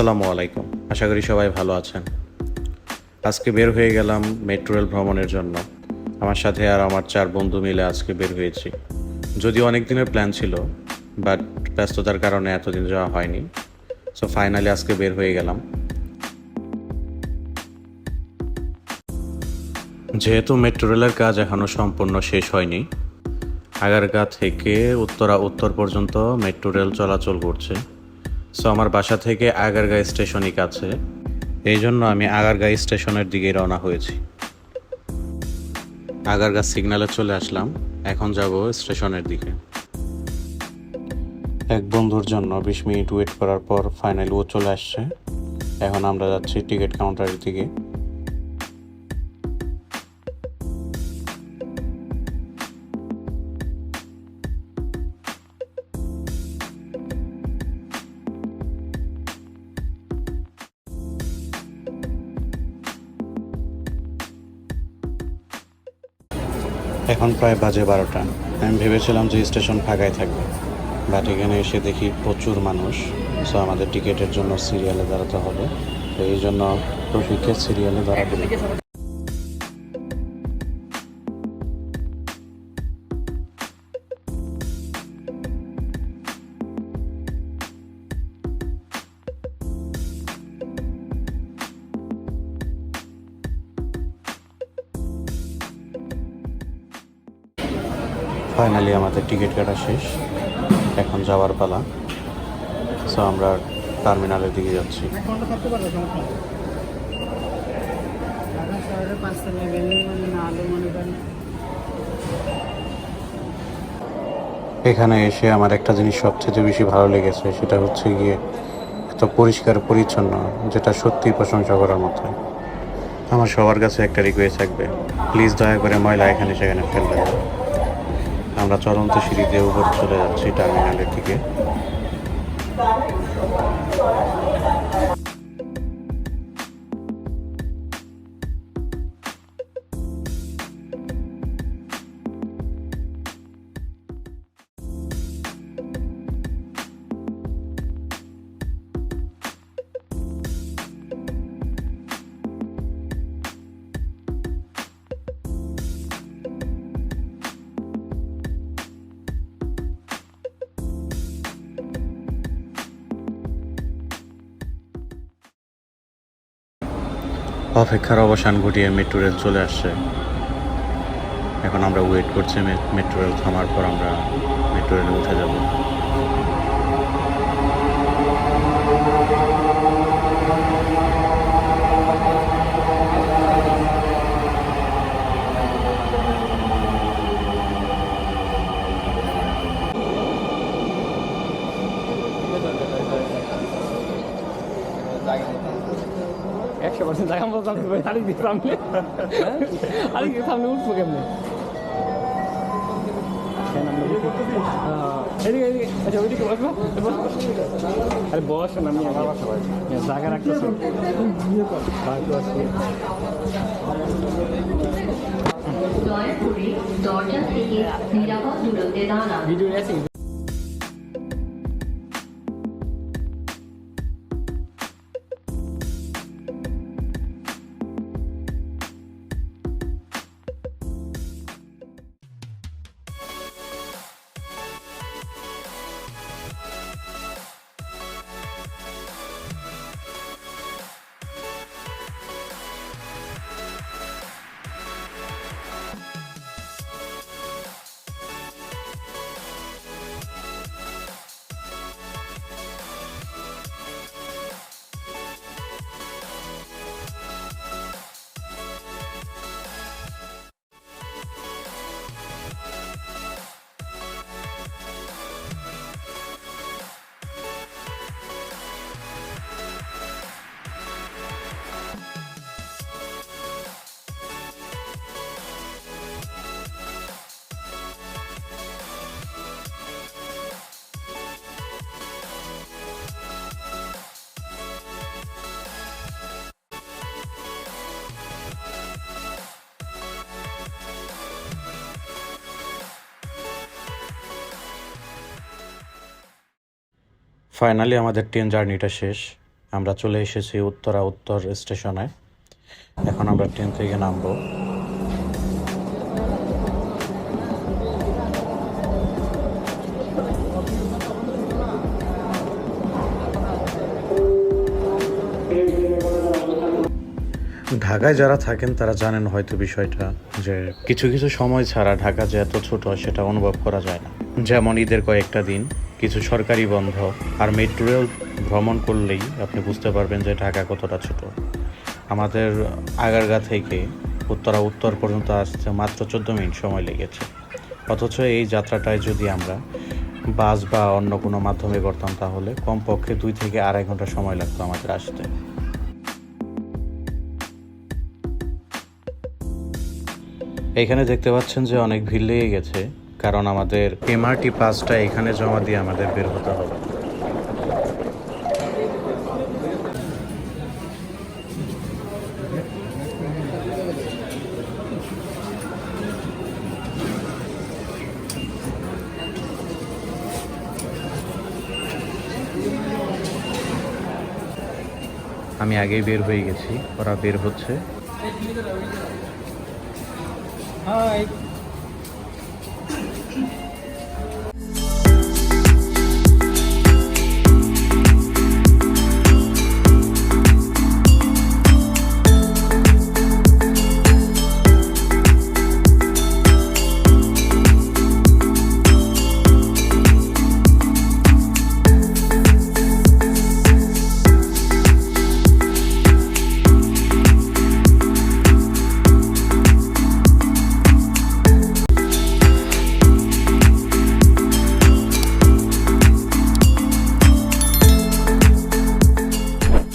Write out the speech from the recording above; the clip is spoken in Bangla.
আসসালামু আলাইকুম। আশা করি সবাই ভালো আছেন। আজকে বের হয়ে গেলাম মেট্রো রেল ভ্রমণের জন্য। আমার সাথে আর আমার চার বন্ধু মিলে আজকে বের হয়েছি। যদিও অনেক দিনের প্ল্যান ছিল, বাট ব্যস্ততার কারণে এতদিন যাওয়া হয়নি। সো ফাইনালি আজকে বের হয়ে গেলাম। যেহেতু মেট্রো রেলের কাজ এখনও সম্পূর্ণ শেষ হয়নি, আগারগা থেকে উত্তরা উত্তর পর্যন্ত মেট্রো রেল চলাচল করছে। সো আমার বাসা থেকে আগারগাঁ স্টেশনই কাছে। এই জন্য আমি আগারগাঁ স্টেশনের দিকে রওনা হয়েছি। আগারগাঁ সিগনালে চলে আসলাম। এখন যাব স্টেশনের দিকে। এক বন্ধুর জন্য বিশ মিনিট ওয়েট করার পর ফাইনালি ও চলে আসছে। এখন আমরা যাচ্ছি টিকিট কাউন্টারের দিকে। এখন প্রায় বাজে বারোটা। আমি ভেবেছিলাম যে স্টেশন ফাঁকাই থাকবে। বাট এখানে এসে দেখি প্রচুর মানুষ। সো আমাদের টিকিটের জন্য সিরিয়ালে দাঁড়াতে হবে। তো এই জন্য রফিকের সিরিয়ালে দাঁড়াতে ফাইনালি আমাদের টিকিট কাটা শেষ। এখন যাওয়ার পালা। সো আমরা টার্মিনালের দিকে যাচ্ছি। এখানে এসে আমার একটা জিনিস সবচেয়ে বেশি ভালো লেগেছে, সেটা হচ্ছে গিয়ে এত পরিষ্কার, পরিচ্ছন্ন, যেটা সত্যিই প্রশংসা করার মতো। আমার সবার কাছে একটা রিকোয়েস্ট থাকবে। প্লিজ দয়া করে ময়লা এখানে, সেখানে ফেলবে না। আমরা চলন্ত দিয়ে উপর চলে যাচ্ছি টার্মিনালের দিকে। অপেক্ষার অবসান ঘটিয়ে মেট্রো রেল চলে আসছে। এখন আমরা ওয়েট করছি মেট্রো রেল থামার পর আমরা মেট্রো রেলে উঠে যাব। একশো পার্সেন্ট জায়গা মতো থাকতে পারি। আরেক দিকে সামনে? আরেক দিকে সামনে উঠবো কেমনে? আচ্ছা আরে বস না আমি জায়গা রাখতেছি? দয়া করে দরজা থেকে নিরাপদ দূরত্বে দাঁড়ান। ভিডিও আছে ফাইনালি আমাদের ট্রেন জার্নিটা শেষ। আমরা চলে এসেছি উত্তরা উত্তর স্টেশনে। এখন আমরা ট্রেন থেকে নামবো। ঢাকায় যারা থাকেন, তারা জানেন হয়তো বিষয়টা যে কিছু কিছু সময় ছাড়া ঢাকা যে এত ছোট, সেটা অনুভব করা যায় না। যেমন ঈদের কয়েকটা দিন। কিছু সরকারি বন্ধ আর মেট্রো রেল ভ্রমণ করলেই আপনি বুঝতে পারবেন যে ঢাকা কতটা ছোট। আমাদের আগারগা থেকে উত্তরা উত্তর পর্যন্ত আসতে মাত্র চোদ্দ মিনিট সময় লেগেছে। অথচ এই যাত্রাটায় যদি আমরা বাস বা অন্য কোনো মাধ্যমে করতাম তাহলে কমপক্ষে দুই থেকে আড়াই ঘণ্টা সময় লাগতো আমাদের আসতে। এখানে দেখতে পাচ্ছেন যে অনেক ভিড় লেগে গেছে। কারণ আমাদের এমআরটি পাসটা এখানে জমা দিয়ে আমাদের বের হতে হবে। আমি আগেই বের হয়ে গেছি ওরা বের হচ্ছে। হাই